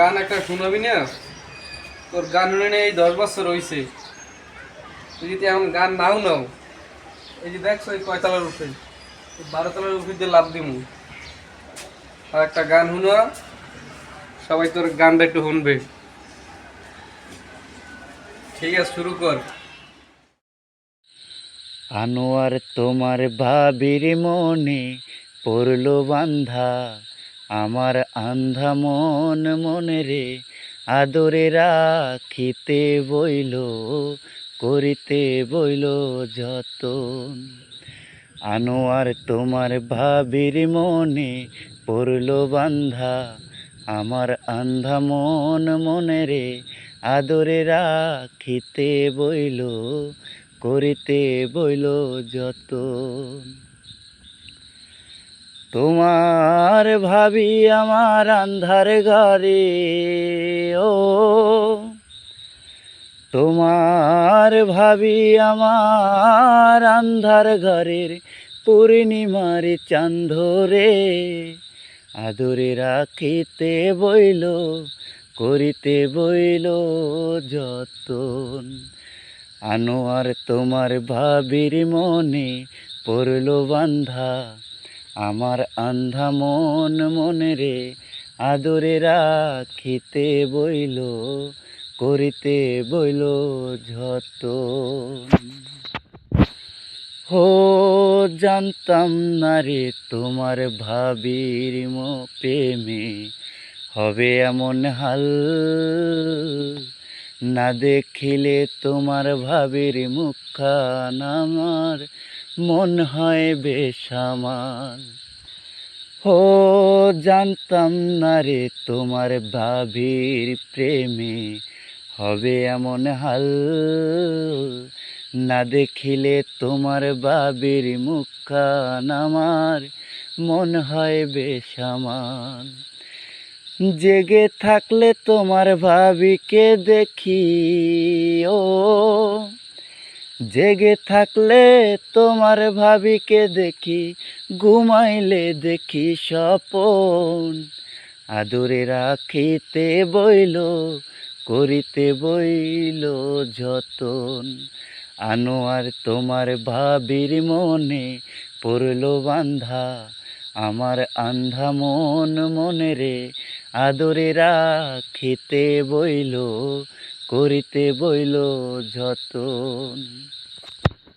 গান একটা শুনাবি না? তোর গান শুনে এই দশ বছর হয়েছে তুই যদি এমন গান নাও নাও, এই যে দেখছ, এই কয়তলার বারো তলার উপরে দিয়ে লাভ দিমু। আর একটা গান শুনো, সবাই তোর গানটা একটু শুনবে। ঠিক আছে, শুরু কর। আনোয়ার তোমার ভাবির মনে পড়ল বান্ধা আমার আন্ধা মন মনে রে আদরে রাখিতে বইল, করিতে বইল যতন। আনোয়ার তোমার ভাবির মনে পড়ল বান্ধা, আমার আন্ধা মন মনে রে আদরে রাখিতে বইল, করিতে বইল যত তোমার ভাবি আমার আন্ধার ঘরে, ও। তোমার ভাবি আমার আন্ধার ঘরের পূর্ণিমার চান্ধরে আদরে রাখিতে বইল, করিতে বইল যতন। আনোয়ার তোমার ভাবির মনে পড়ল বান্ধা আমার আন্ধা মন মনে রে আদরে রাখিতে বইল, করিতে বইল যত হো, জানতাম না রে তোমার ভাবির মো প্রেমে, হবে এমন হাল না দেখিলে তোমার ভাবির মুখখান আমার। মন হয় বেসামাল ও জানতাম না রে তোমার ভাবির প্রেমে হবে এমন হাল। না দেখিলে তোমার বাবির মুখখান আমার, মন হয় বেসামাল জেগে থাকলে তোমার ভাবিকে দেখি, ও জেগে থাকলে তোমার ভাবিকে দেখি, ঘুমাইলে দেখি স্বপন। আদরে রাখিতে বইল, করিতে বইল যতন। আনোয়ার তোমার ভাবির মনে পড়ল বান্ধা আমার আন্ধা মন মনে রে, আদরে রাখিতে বইল করিতে বইল যতন।